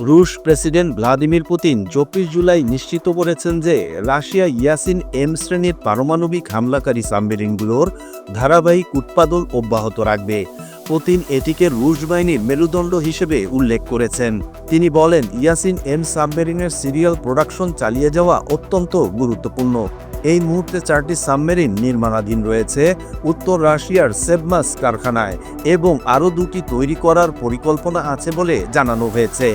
রুশ president Vladimir Putin চব্বিশ জুলাই নিশ্চিত করেছেন যে রাশিয়া ইয়াসিন এম শ্রেণির পারমাণবিক হামলাকারী সাবমেরিনগুলোর ধারাবাহিক উৎপাদন অব্যাহত রাখবে। পুতিন এটিকে রুশ বাহিনীর মেরুদণ্ড হিসেবে উল্লেখ করেছেন। তিনি বলেন, ইয়াসিন এম সাবমেরিনের সিরিয়াল প্রোডাকশন চালিয়ে যাওয়া অত্যন্ত গুরুত্বপূর্ণ। এই মুহূর্তে চারটি সাবমেরিন নির্মাণাধীন রয়েছে উত্তর রাশিয়ার সেবমাস কারখানায় এবং আরও দুটি তৈরি করার পরিকল্পনা আছে বলে জানানো হয়েছে।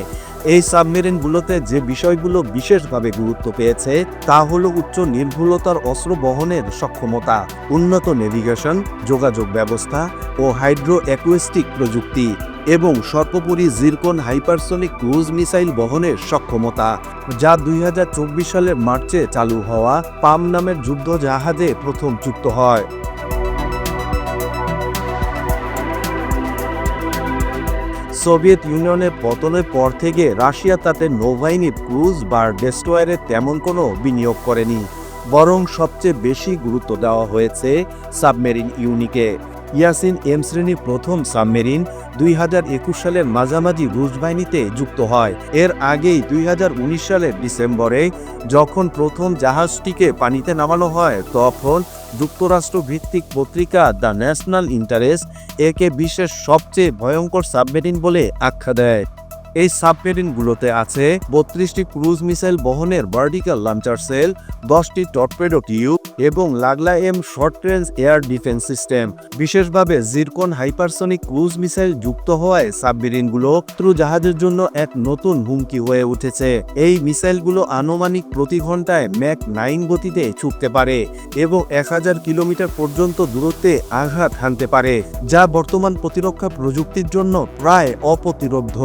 এই সাবমেরিনগুলোতে যে বিষয়গুলো বিশেষভাবে গুরুত্ব পেয়েছে, তা হল উচ্চ নির্ভুলতার অস্ত্র বহনের সক্ষমতা, উন্নত নেভিগেশন, যোগাযোগ ব্যবস্থা ও হাইড্রো অ্যাকুয়েস্টিক প্রযুক্তি এবং সর্বোপরি জিরকন হাইপারসোনিক ক্রুজ মিসাইল বহনের সক্ষমতা, যা দুই হাজার চব্বিশ সালের মার্চে চালু হওয়া পাম নামের যুদ্ধ জাহাজে প্রথম যুক্ত হয়। সোভিয়েত ইউনিয়নের পতনের পর থেকে রাশিয়া তাতে নৌবাহিনীর ক্রুজ বা ডেস্ট্রয়ারে তেমন কোনো বিনিয়োগ করেনি, বরং সবচেয়ে বেশি গুরুত্ব দেওয়া হয়েছে সাবমেরিন ইউনিটে ইয়াসিন এম শ্রেণি প্রথম সাবমেরিন দুই হাজার একুশ সালের মাঝামাঝি রুশ বাহিনীতে যুক্ত হয়। এর আগেই দুই হাজার উনিশ সালের ডিসেম্বরে যখন প্রথম জাহাজটিকে পানিতে নামানো হয়, তখন যুক্তরাষ্ট্র ভিত্তিক পত্রিকা দ্য ন্যাশনাল ইন্টারেস্ট একে বিশ্বের সবচেয়ে ভয়ঙ্কর সাবমেরিন বলে আখ্যা দেয়। এই সাবমেরিনগুলোতে আছে বত্রিশটি ক্রুজ মিসাইল বহনের ভার্টিক্যাল লঞ্চার সেল দশটি টর্পেডো টিউব এবং লাগলা M short range air defence system বিশেষভাবে জিরকন হাইপারসনিক ক্রুজ মিসাইল যুক্ত হওয়ায় সাবমেরিনগুলো জাহাজের জন্য এক নতুন হুমকি হয়ে উঠেছে। এই মিসাইলগুলো আনুমানিক প্রতি ঘন্টায় ম্যাক নাইন গতিতে ছুটতে পারে এবং এক হাজার কিলোমিটার পর্যন্ত দূরত্বে আঘাত হানতে পারে, যা বর্তমান প্রতিরক্ষা প্রযুক্তির জন্য প্রায় অপ্রতিরোধ্য।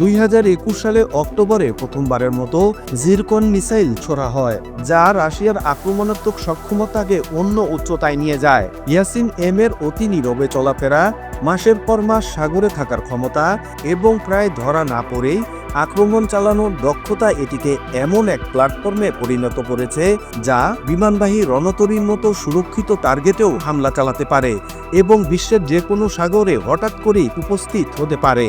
দুই হাজার একুশ সালে অক্টোবরে প্রথমবারের মতো জিরকন মিসাইল ছোড়া হয়, যা রাশিয়ার আক্রমণাত্মক সক্ষমতাকে অন্য উচ্চতায় নিয়ে যায়। ইয়াসিন এম এর অতি নীরবে চলাফেরা, মাসের পর মাস সাগরে থাকার ক্ষমতা এবং প্রায় ধরা না পড়েই আক্রমণ চালানোর দক্ষতা এটিকে এমন এক প্ল্যাটফর্মে পরিণত করেছে, যা বিমানবাহী রণতরীর মতো সুরক্ষিত টার্গেটেও হামলা চালাতে পারে এবং বিশ্বের যে কোনো সাগরে হঠাৎ করেই উপস্থিত হতে পারে।